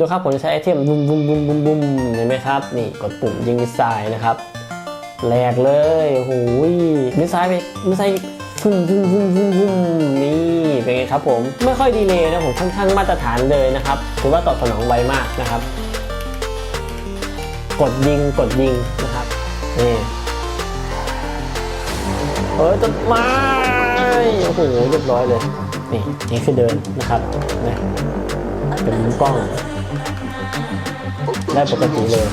ดูครับผมจะใช้ไอเทมบุมบุมบุมบุมบุมเห็นไหมครับ นี่กดปุ่มยิงมิสไซล์นะครับแหลกเลยโอ้โหมิสไซล์ไปมิสไซล์พุ่งพุ่งพุ่งพุ่งพุ่งนี่เป็นไงครับผมไม่ค่อยดีเลยนะผมค่อนข้างมาตรฐานเลยนะครับถือว่าตอบสนองไวมากนะครับ กดยิงกดยิงนะครับนี่เฮ้ยต้นไม้โอ้โหเรียบร้อยเลย นี่นี่คือเดินนะครับนะเป็นมุมกล้อง ได้ปกติเลย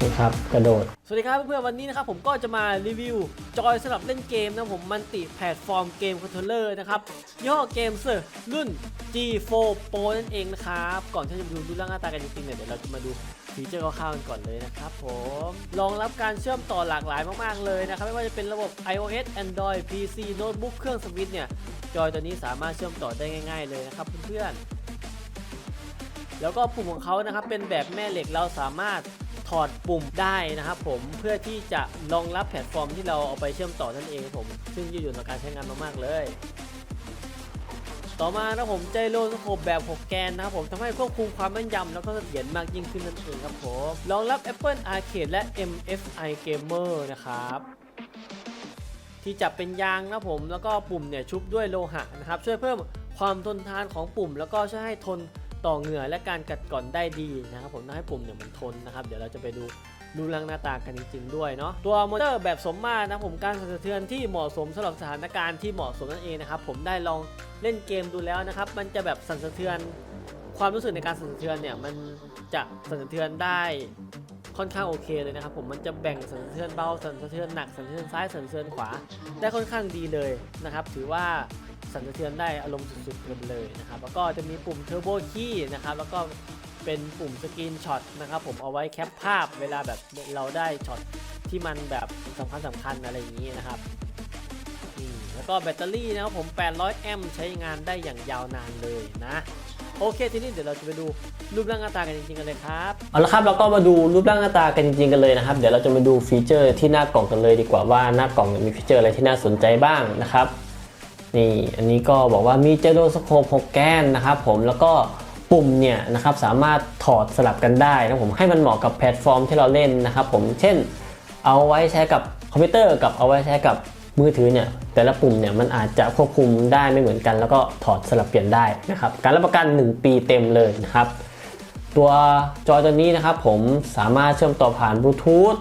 นี่ครับกระโดด สวัสดีครับเพื่อนๆวันนี้นะครับผมก็จะมารีวิว จอยสำหรับเล่นเกมนะผมมันติแพลตฟอร์มเกมคอนโทรลเลอร์นะครับย่อเกมเซอร์รุ่น G4 Pro นั่นเองนะครับ ก่อนที่จะมาดูรูปร่างหน้าตากันจริงๆเนี่ยเดี๋ยวเราจะมาดูฟีเจอร์คร่าวๆกันก่อนเลยนะครับผมรองรับการเชื่อมต่อหลากหลายมากๆเลยนะครับ ไม่ว่าจะเป็นระบบ iOS Android PC โน้ตบุ๊กเครื่องสวิตช์เนี่ยจอยตัวนี้สามารถเชื่อมต่อได้ง่าย ๆเลยนะครับเพื่อนๆ แล้วก็ปุ่มของเขานะครับเป็นแบบแม่เหล็กเราสามารถถอดปุ่มได้นะครับผมเพื่อที่จะรองรับแพลตฟอร์มที่เราเอาไปเชื่อมต่อนั่นเองผม ซึ่งยืดหยุ่นต่อการใช้งานมากๆเลย ต่อมานะผมใจโลสโคปแบบ 6 แกนนะครับผมทำให้ควบคุมความแม่นยำแล้วก็เสถียรมากยิ่งขึ้นนั่นเองครับผมรองรับ Apple Arcade และ MSI Gamer นะครับที่จับเป็นยางนะผมแล้วก็ปุ่มเนี่ยชุบด้วยโลหะนะครับช่วยเพิ่มความทนทานของปุ่ม แล้วก็ช่วยให้ทน ต่อเหงื่อและการกัดกร่อนได้ดีนะครับผมทำให้ปุ่มเนี่ยมันทนนะครับ เดี๋ยวเราจะไปดูรูปร่างหน้าตากันจริงๆด้วยเนาะตัวมอเตอร์แบบสมมาตรนะผมการสั่นสะเทือนที่เหมาะสมสำหรับสถานการณ์ที่เหมาะสมนั่นเองนะครับผมได้ลองเล่นเกมดูแล้วนะครับ มันจะแบบสั่นสะเทือน ความรู้สึกในการสั่นสะเทือนเนี่ยมันจะสั่นสะเทือนได้ค่อนข้างโอเคเลยนะครับผมมันจะแบ่งสั่นสะเทือนเบาสั่นสะเทือนหนักสั่นสะเทือนซ้ายสั่นสะเทือนขวา ได้ค่อนข้างดีเลยนะครับ ถือว่า สั่นสะเทือนได้อารมณ์สุดๆกันเลยนะครับแล้วก็จะมีปุ่มเทอร์โบคีย์นะครับแล้วก็เป็นปุ่มสกรีนช็อตนะครับผมเอาไว้แคปภาพเวลาแบบเราได้ช็อตที่มันแบบสำคัญสำคัญอะไรอย่างนี้นะครับอืมแล้วก็แบตเตอรี่นะครับผม 800 แอมป์ใช้งานได้อย่างยาวนานเลยนะโอเคทีนี้เดี๋ยวเราจะไปดูรูปร่างหน้าตากันจริงๆกันเลยครับเอาละครับเราก็มาดูรูปร่างหน้าตากันจริงๆกันเลยนะครับ เดี๋ยวเราจะมาดูฟีเจอร์ที่หน้ากล่องกันเลยดีกว่าว่าหน้ากล่องมีฟีเจอร์อะไรที่น่าสนใจบ้างนะครับ นี่อันนี้ก็บอกว่ามีเจโดสโคป6แกนนะครับผมแล้วก็ปุ่มเนี่ยนะครับสามารถถอดสลับกันได้นะผมให้มันเหมาะกับแพลตฟอร์มที่เราเล่นนะครับผมเช่น เอาไว้ใช้กับคอมพิวเตอร์กับเอาไว้ใช้กับมือถือเนี่ยแต่ละปุ่มเนี่ยมันอาจจะควบคุมได้ไม่เหมือนกัน แล้วก็ถอดสลับเปลี่ยนได้นะครับการรับประกัน 1 ปีเต็มเลยนะครับตัวจอตัวนี้นะครับผมสามารถเชื่อมต่อผ่านบลูทูธ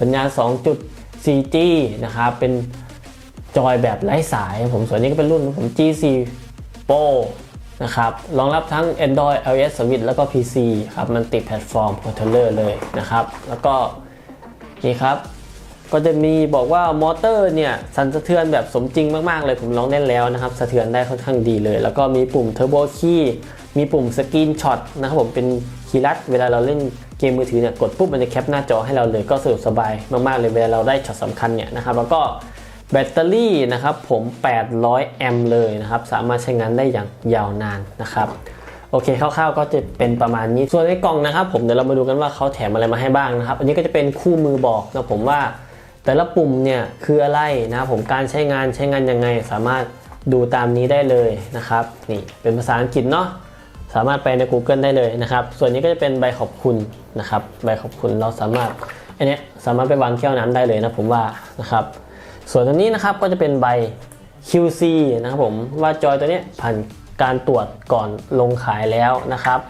สัญญาณ 2.4G นะครับเป็น จอยแบบไร้สาย ผมส่วนนี้ก็เป็นรุ่นผม G4 Pro นะครับรองรับทั้ง Android iOS Switch แล้วก็ PC ครับ มันติดแพลตฟอร์มคอนโทรลเลอร์เลยนะครับ แล้วก็นี่ครับ ก็จะมีบอกว่ามอเตอร์เนี่ยสั่นสะเทือนแบบสมจริงมาก ๆ เลยผมลองเล่นแล้วนะครับ สะเทือนได้ค่อนข้างดีเลย แล้วก็มีปุ่มเทอร์โบคีย์มีปุ่มสกรีนช็อตนะครับผมเป็นคีย์ลัดเวลาเราเล่นเกมมือถือเนี่ยกดปุ๊บมันจะแคปหน้าจอให้เราเลยก็สะดวกสบายมากๆเลยเวลาเราได้ช็อตสำคัญเนี่ยนะครับแล้วก็ แบตเตอรี่นะครับผม 800 แอมป์เลยนะครับ สามารถใช้งานได้อย่างยาวนานนะครับโอเคคร่าวๆก็จะเป็นประมาณนี้ ส่วนในกล่องนะครับ ผมเดี๋ยวเรามาดูกันว่าเขาแถมอะไรมาให้บ้างนะครับ อันนี้ก็จะเป็นคู่มือบอกนะผมว่า แต่ละปุ่มเนี่ยคืออะไรนะครับผมการใช้งานใช้งานยังไง สามารถดูตามนี้ได้เลยนะครับนี่เป็นภาษาอังกฤษเนาะสามารถไปใน Google ได้เลยนะครับ ส่วนนี้ก็จะเป็นใบขอบคุณนะครับ ใบขอบคุณเราสามารถอันนี้สามารถไปวางแก้วน้ำได้เลยนะผมว่านะครับ ส่วนตัวนี้นะครับก็จะเป็นใบ QC นะครับผมว่าจอยตัวนี้ผ่านการตรวจก่อนลงขายแล้วนะครับ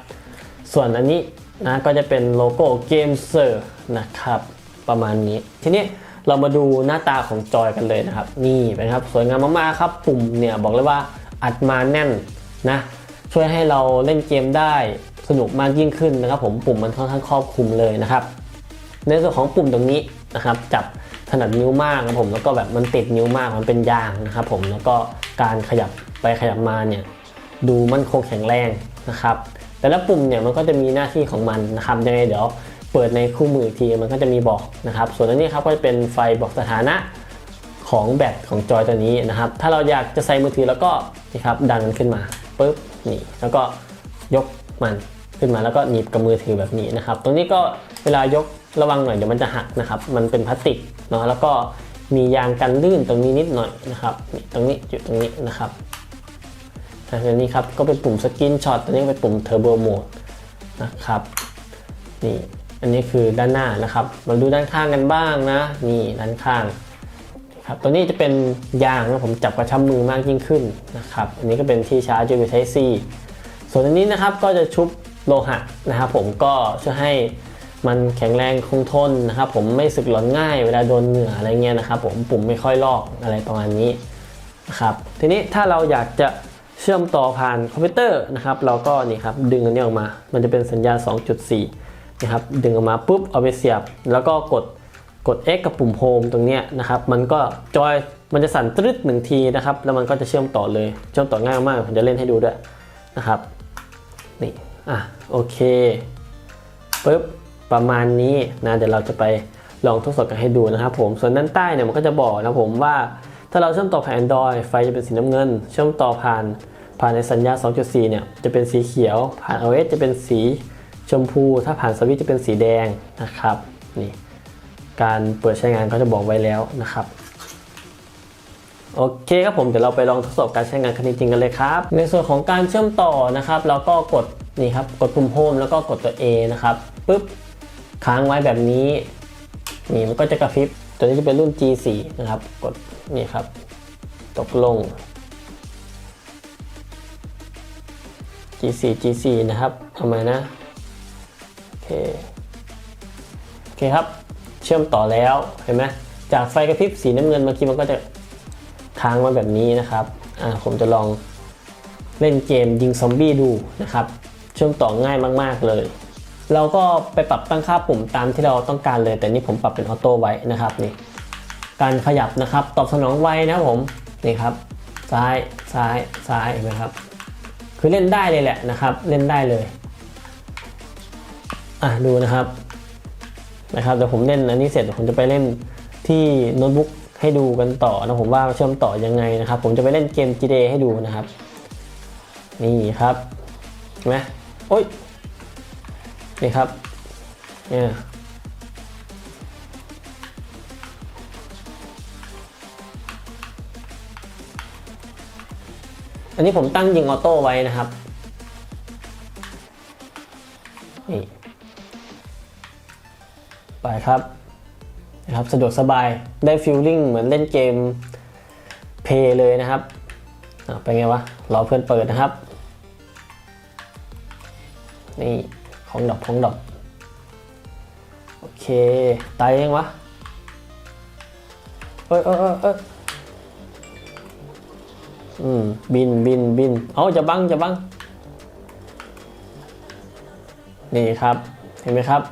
ส่วนอันนี้นะก็จะเป็นโลโก้เกมเซอร์นะครับประมาณนี้ ทีนี้เรามาดูหน้าตาของจอยกันเลยนะครับ นี่เป็นครับสวยงามมากๆครับปุ่มเนี่ยบอกเลยว่าอัดมาแน่นนะช่วยให้เราเล่นเกมได้สนุกมากยิ่งขึ้นนะครับ ผมปุ่มมันค่อนข้างครอบคลุมเลยนะครับ ในส่วนของปุ่มตรงนี้นะครับจับ ถนัดนิ้วมากนะผมแล้วก็แบบมันติดนิ้วมากมันเป็นยางนะครับผมแล้วก็การขยับไปขยับมาเนี่ยดูมั่นคงแข็งแรงนะครับ แต่ละปุ่มเนี่ยมันก็จะมีหน้าที่ของมันนะครับยังไงเดี๋ยวเปิดในคู่มืออีกทีมันก็จะมีบอกนะครับ ส่วนอันนี้ครับก็จะเป็นไฟบอกสถานะของแบตของจอยตัวนี้นะครับ ถ้าเราอยากจะใส่มือถือแล้วก็นี่ครับดันมันขึ้นมาปุ๊บนี่แล้วก็ยกมันขึ้นมาแล้วก็หนีบกับมือถือแบบนี้นะครับ ตรงนี้ก็เวลายกระวังหน่อยเดี๋ยวมันจะหักนะครับ มันเป็นพลาสติกเนาะแล้วก็มียางกันลื่นตรงนี้นิดหน่อยนะครับตรงนี้อยู่ตรงนี้นะครับอันนี้ครับก็เป็นปุ่มสกินช็อตตัวนี้เป็นปุ่มเทอร์โบโหมดนะครับนี่อันนี้คือด้านหน้านะครับ มาดูด้านข้างกันบ้างนะ นี่ด้านข้างครับตัวนี้จะเป็นยางนะผมจับกระชับมือมากยิ่งขึ้นนะครับ อันนี้ก็เป็นที่ชาร์จ USB Type C ส่วนอันนี้นะครับก็จะชุบโลหะนะครับผมก็ช่วยให้ มันแข็งแรงคงทนนะครับผมไม่สึกหลอนง่ายเวลาโดนเหงื่ออะไรเงี้ยนะครับผมปุ่มไม่ค่อยลอกอะไรประมาณนี้นะครับทีนี้ถ้าเราอยากจะเชื่อมต่อผ่านคอมพิวเตอร์นะครับ เราก็นี่ครับดึงอันนี้ออกมา มันจะเป็นสัญญาณ 2.4 นะครับ ดึงออกมาปุ๊บเอาไปเสียบ แล้วก็กดกด X กับปุ่มโฮมตรงเนี้ยนะครับ มันก็จอยมันจะสั่นตรึดหนึ่งทีนะครับ แล้วมันก็จะเชื่อมต่อเลยเชื่อมต่อง่ายมากผมจะเล่นให้ดูด้วยนะครับนี่อะโอเคปุ๊บ ประมาณนี้นะเดี๋ยวเราจะไปลองทดสอบกันให้ดูนะครับผมส่วนด้านใต้เนี่ยมันก็จะบอกนะผมว่า ถ้าเราเชื่อมต่อผ่าน Android ไฟจะเป็นสีน้ำเงิน เชื่อมต่อผ่านผ่านในสัญญา 2.4 เนี่ยจะเป็นสีเขียว ผ่าน iOS จะเป็นสีชมพู ถ้าผ่านสวิตจะเป็นสีแดงนะครับนี่การเปิดใช้งานก็จะบอกไว้แล้วนะครับโอเคครับผมเดี๋ยวเราไปลองทดสอบการใช้งานกันจริงๆกันเลยครับ ในส่วนของการเชื่อมต่อนะครับ เราก็กดนี่ครับกดปุ่มโฮมแล้วก็กดตัว A นะครับปุ๊บ ค้างไว้แบบนี้นี่มันก็จะกระพริบตัวนี้จะเป็นรุ่น G4 นะครับ กดนี่ครับ ตกลง G4 G4 นะครับทำไมนะ โอเค โอเคครับ เชื่อมต่อแล้ว เห็นไหมจากไฟกระพริบสีน้ำเงินเมื่อกี้มันก็จะค้างไว้แบบนี้นะครับ อ่า ผมจะลองเล่นเกมยิงซอมบี้ดูนะครับ เชื่อมต่อง่ายมาก ๆ เลย เราก็ไปปรับตั้งค่าปุ่มตามที่เราต้องการเลย แต่นี่ผมปรับเป็นออโต้ไว้นะครับนี่การขยับนะครับตอบสนองไวนะผมนี่ครับซ้ายซ้ายซ้ายเห็นไหมครับ คือเล่นได้เลยแหละนะครับ เล่นได้เลยอะดูนะครับนะครับเดี๋ยวผมเล่นอันนี้เสร็จผมจะไปเล่นที่โน้ตบุ๊กให้ดูกันต่อนะผมว่าเชื่อมต่อยังไงนะครับ ผมจะไปเล่นเกม GTA ให้ดูนะครับ นี่ครับเห็นไหมโอ้ย นี่ครับเนี่ยอันนี้ผมตั้งยิงออโต้ไว้นะครับนี่ไปครับนะครับสะดวกสบายได้ฟิลลิ่งเหมือนเล่นเกมเพย์เลยนะครับอะเป็นไงวะรอเพื่อนเปิดนะครับนี่ ของดอกของดอก โอเค ตายยังวะเอ้ยเอ้ยเอ้ยเอ้ยอืม บินบินบิน เอาจะบังจะบัง นี่ครับ เห็นไหมครับ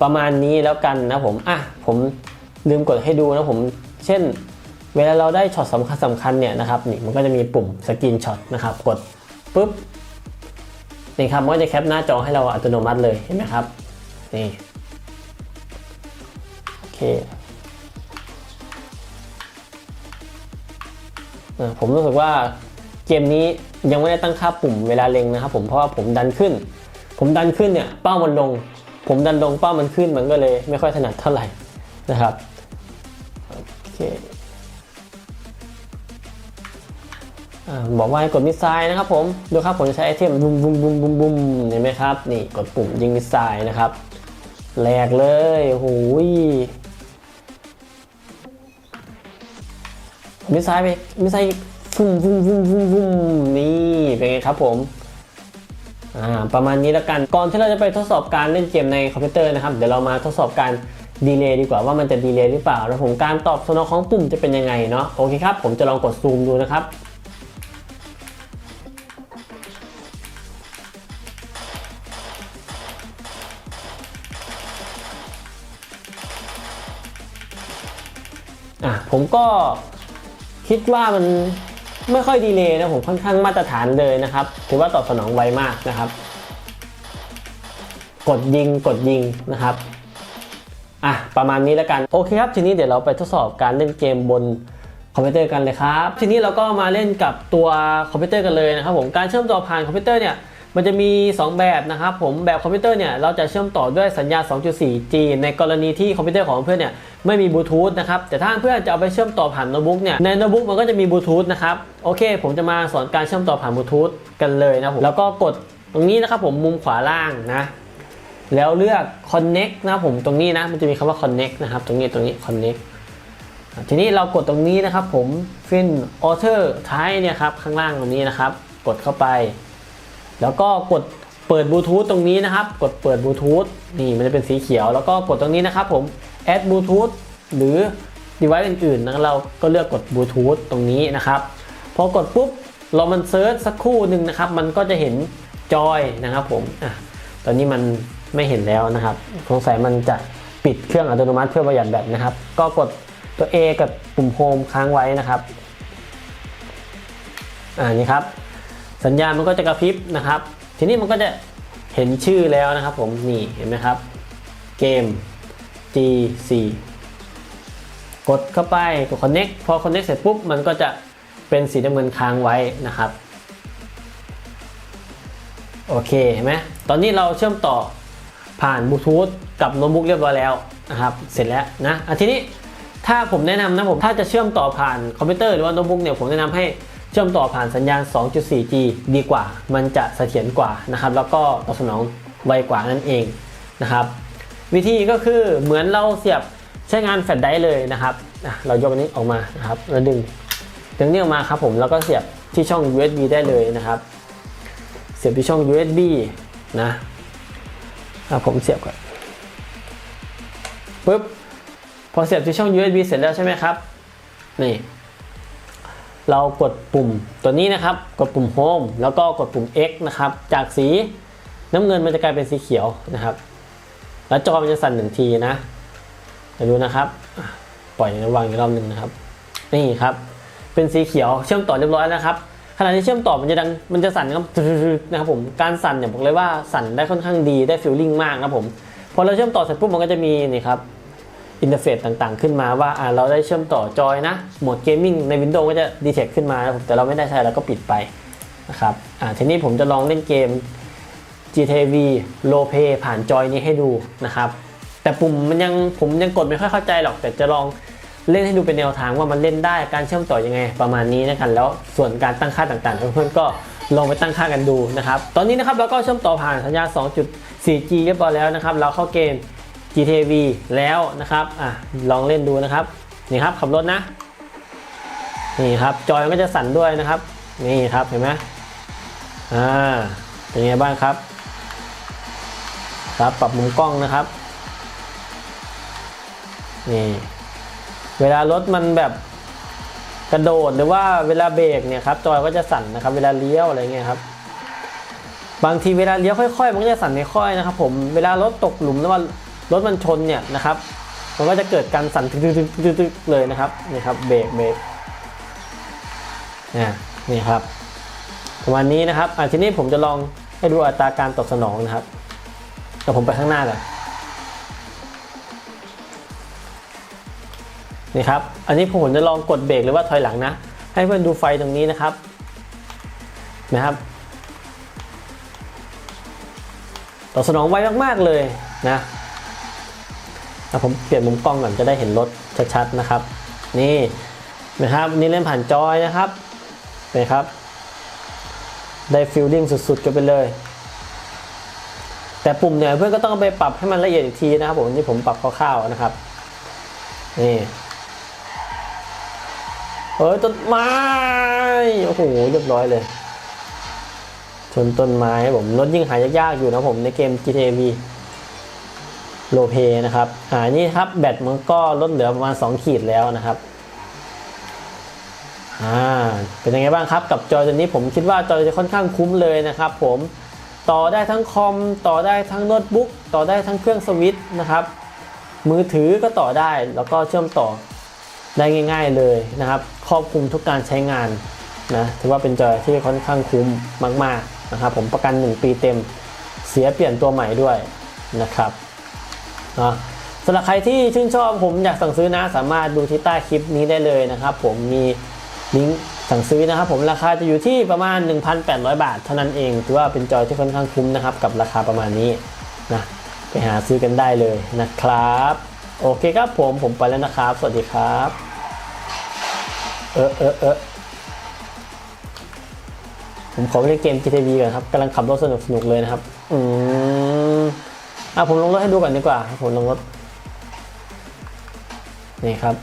ประมาณนี้แล้วกันนะผม อะ ผมลืมกดให้ดูนะผม เช่น เวลาเราได้ช็อตสำคัญสำคัญเนี่ยนะครับ นี่มันก็จะมีปุ่มสกินช็อตนะครับ กดปุ๊บ นี่ครับมันก็จะแคปหน้าจอให้เราอัตโนมัติเลยเห็นไหมครับนี่โอเคผมรู้สึกว่าเกมนี้ยังไม่ได้ตั้งค่าปุ่มเวลาเล็งนะครับผมเพราะว่าผมดันขึ้น ผมดันขึ้นเนี่ยเป้ามันลง ผมดันลงเป้ามันขึ้นมันก็เลยไม่ค่อยถนัดเท่าไหร่นะครับโอเค บอกว่าให้กดมิสไซล์นะครับผมดูครับผมจะใช้ไอเทมบุมบุมบุมบุมบุมเห็นไหมครับ นี่กดปุ่มยิงมิสไซล์นะครับแหลกเลยโอ้โหยมิสไซล์ไปมิสไซล์ฟุ่มฟุ่มฟุ่มฟุ่มฟุ่มนี่เป็นไงครับผมอ่าประมาณนี้แล้วกันก่อนที่เราจะไปทดสอบการเล่นเกมในคอมพิวเตอร์นะครับ เดี๋ยวเรามาทดสอบการดีเลย์ดีกว่าว่ามันจะดีเลย์หรือเปล่า แล้วผมการตอบสนองของปุ่มจะเป็นยังไงเนาะโอเคครับ ผมจะลองกดซูมดูนะครับ อะผมก็คิดว่ามันไม่ค่อยดีเลยนะผมค่อนข้างมาตรฐานเลยนะครับ ถือว่าตอบสนองไวมากนะครับ กดยิงกดยิงนะครับอะประมาณนี้แล้วกัน โอเคครับ ทีนี้เดี๋ยวเราไปทดสอบการเล่นเกมบนคอมพิวเตอร์กันเลยครับ ทีนี้เราก็มาเล่นกับตัวคอมพิวเตอร์กันเลยนะครับผมการเชื่อมต่อผ่านคอมพิวเตอร์เนี่ย มันจะมี 2 แบบนะครับผมแบบคอมพิวเตอร์เนี่ยเราจะเชื่อมต่อด้วยสัญญาณ 2.4G ในกรณีที่คอมพิวเตอร์ของเพื่อนเนี่ยไม่มีบลูทูธนะครับแต่ถ้าเพื่อนจะเอาไปเชื่อมต่อผ่านโน้ตบุ๊กเนี่ยในโน้ตบุ๊กมันก็จะมีบลูทูธนะครับโอเค ผมจะมาสอนการเชื่อมต่อผ่านบลูทูธกันเลยนะผมแล้วก็กดตรงนี้นะครับผมมุมขวาล่างนะแล้วเลือก connect นะผมตรงนี้นะมันจะมีคำว่า connect นะครับตรงนี้ตรงนี้ connect ทีนี้เรากดตรงนี้นะครับผม fin author ท้ายเนี่ยครับข้างล่างตรงนี้นะครับ กดเข้าไป แล้วก็กดเปิดบลูทูธตรงนี้นะครับ กดเปิดบลูทูธนี่มันจะเป็นสีเขียว แล้วก็กดตรงนี้นะครับผม add bluetooth หรือ device อื่นๆนะเราก็เลือกกดบลูทูธตรงนี้นะครับ พอกดปุ๊บเรามันเซิร์ชสักครู่หนึ่งนะครับ มันก็จะเห็นจอยนะครับผมอะตอนนี้มันไม่เห็นแล้วนะครับสงสัยมันจะปิดเครื่องอัตโนมัติเพื่อประหยัดแบตนะครับ ก็กดตัว A กับปุ่มโฮมค้างไว้นะครับ อ่านี่ครับ สัญญาณมันก็จะกระพริบนะครับ ทีนี้มันก็จะเห็นชื่อแล้วนะครับ ผมนี่เห็นไหมครับ เกม G4 กดเข้าไปกด connect พอ connect เสร็จปุ๊บ มันก็จะเป็นสีน้ำเงินค้างไว้นะครับ โอเคเห็นไหมตอนนี้เราเชื่อมต่อผ่านบลูทูธกับโน้ตบุ๊กเรียบร้อยแล้วนะครับ เสร็จแล้วนะอะทีนี้ถ้าผมแนะนำนะผมถ้าจะเชื่อมต่อผ่านคอมพิวเตอร์หรือว่าโน้ตบุ๊กเนี่ยผมแนะนำให้ ชื่อมต่อผ่านสัญญาณ 2.4G ดีกว่า มันจะเสถียรกว่านะครับ แล้วก็ตอบสนองไวกว่านั่นเองนะครับ วิธีก็คือเหมือนเราเสียบใช้งานแฟลชไดรฟ์เลยนะครับ เรายกอันนี้ออกมานะครับแล้วดึงดึงนี่ออกมาครับผมแล้วก็เสียบที่ช่อง USB ได้เลยนะครับ เสียบที่ช่อง USB นะอะผมเสียบก่อนปุ๊บพอเสียบที่ช่อง USB เสร็จแล้วใช่ไหมครับนี่ เรากดปุ่มตัวนี้นะครับ กดปุ่ม Home แล้วก็กดปุ่ม X นะครับ จากสีน้ำเงินมันจะกลายเป็นสีเขียวนะครับ แล้วจอมันจะสั่นหนึ่งทีนะเดี๋ยวดูนะครับปล่อยระวางอีกรอบหนึ่งนะครับ นี่ครับ เป็นสีเขียวเชื่อมต่อเรียบร้อยแล้วครับขณะที่เชื่อมต่อมันจะดังมันจะสั่นครับนะครับผมการสั่นเนี่ยบอกเลยว่าสั่นได้ค่อนข้างดีได้ฟีลลิ่งมากนะครับผมพอเราเชื่อมต่อเสร็จปุ๊บมันก็จะมีนี่ครับ อินเทอร์เฟซต่างๆ ขึ้นมาว่าเราได้เชื่อมต่อจอยนะโหมดเกมมิ่งใน Windows ก็จะดีเทคขึ้นมาแต่เราไม่ได้ใช้เราก็ปิดไปนะครับทีนี้ผมจะลองเล่นเกม GTV Low Pay ผ่านจอยนี้ให้ดูนะครับ แต่ปุ่มมันยังผมยังกดไม่ค่อยเข้าใจหรอก แต่จะลองเล่นให้ดูเป็นแนวทางว่ามันเล่นได้การเชื่อมต่อยังไง ประมาณนี้นะครับแล้วส่วนการตั้งค่าต่างๆ เพื่อนๆก็ลองไปตั้งค่ากันดูนะครับ ตอนนี้นะครับเราก็เชื่อมต่อผ่านสัญญาณ 2.4G เรียบร้อยแล้วนะครับ เราเข้าเกม GTV แล้วนะครับอะลองเล่นดูนะครับนี่ครับขับรถนะนี่ครับจอยมันก็จะสั่นด้วยนะครับ นี่ครับเห็นไหมอ่าเป็นไงบ้างครับ ครับปรับมุมกล้องนะครับนี่เวลารถมันแบบกระโดดหรือว่าเวลาเบรกเนี่ยครับจอยก็จะสั่นนะครับ เวลาเลี้ยวอะไรเงี้ยครับ บางทีเวลาเลี้ยวค่อยๆ มันก็จะสั่นค่อยนะครับ ผมเวลารถตกหลุมแล้วว่า รถมันชนเนี่ยนะครับมันก็จะเกิดการสั่นตึกๆๆๆเลยนะครับนี่ครับเบรกเบรกนี่ยนี่ครับประมาณนี้นะครับอะทีนี้ผมจะลองให้ดูอัตราการตอบสนองนะครับเดี๋ยวผมไปข้างหน้าก่อนนี่ครับอันนี้ผมจะลองกดเบรกหรือว่าถอยหลังนะ ให้เพื่อนดูไฟตรงนี้นะครับนะครับตอบสนองไวมากๆเลยนะ ผมเปลี่ยนมุมกล้องก่อนจะได้เห็นรถชัดๆนะครับ นี่นะครับนี่เล่นผ่านจอยนะครับนี่ครับ ได้ฟิลลิ่งสุดๆกันไปเลย แต่ปุ่มเนี่ยเพื่อนก็ต้องไปปรับให้มันละเอียดอีกทีนะครับผมนี่ผมปรับคร่าวๆนะครับนี่เอ้ยต้นไม้โอ้โหเรียบร้อยเลยชนต้นไม้ผมรถยิ่งหายากๆอยู่นะผมในเกม GTA V โลเพนะครับอ่านี่ครับแบตมันก็ลดเหลือประมาณ 2 ขีดแล้วนะครับอ่าเป็นยังไงบ้างครับกับจอยตัวนี้ผมคิดว่าจอยจะค่อนข้างคุ้มเลยนะครับ ผมต่อได้ทั้งคอมต่อได้ทั้งโน้ตบุ๊กต่อได้ทั้งเครื่องสวิตช์นะครับ มือถือก็ต่อได้แล้วก็เชื่อมต่อได้ง่าย ๆเลยนะครับ ครอบคลุมทุกการใช้งานนะถือว่าเป็นจอยที่ค่อนข้างคุ้มมาก ๆนะครับ ผมประกัน 1 ปีเต็มเสียเปลี่ยนตัวใหม่ด้วยนะครับ นะสำหรับใครที่ชื่นชอบผมอยากสั่งซื้อนะสามารถดูที่ใต้คลิปนี้ได้เลยนะครับ ผมมีลิงก์สั่งซื้อนะครับผมราคาจะอยู่ที่ประมาณ 1,800 บาท เท่านั้นเองถือว่าเป็นจอยที่ค่อนข้างคุ้มนะครับกับราคาประมาณนี้นะไปหาซื้อกันได้เลยนะครับ โอเคครับผมผมไปแล้วนะครับ สวัสดีครับเออเออเออผมขอไปเล่นเกม GTV ก่อนครับกำลังขับรถสนุกสนุกๆเลยนะครับ อืม อะผมลงรถให้ดูก่อนดีกว่า ผมลงรถ นี่ครับ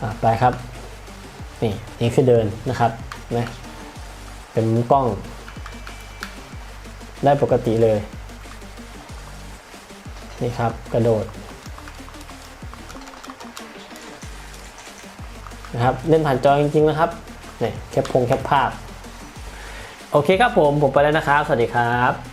อะไปครับ นี่นี่คือเดินนะครับนะเป็นมุมกล้อง ได้ปกติเลย นี่ครับกระโดดนะครับเล่นผ่านจอจริงๆนะครับเนี่ยแคปพงแคปภาพ โอเคครับผม ผมไปแล้วนะครับ สวัสดีครับ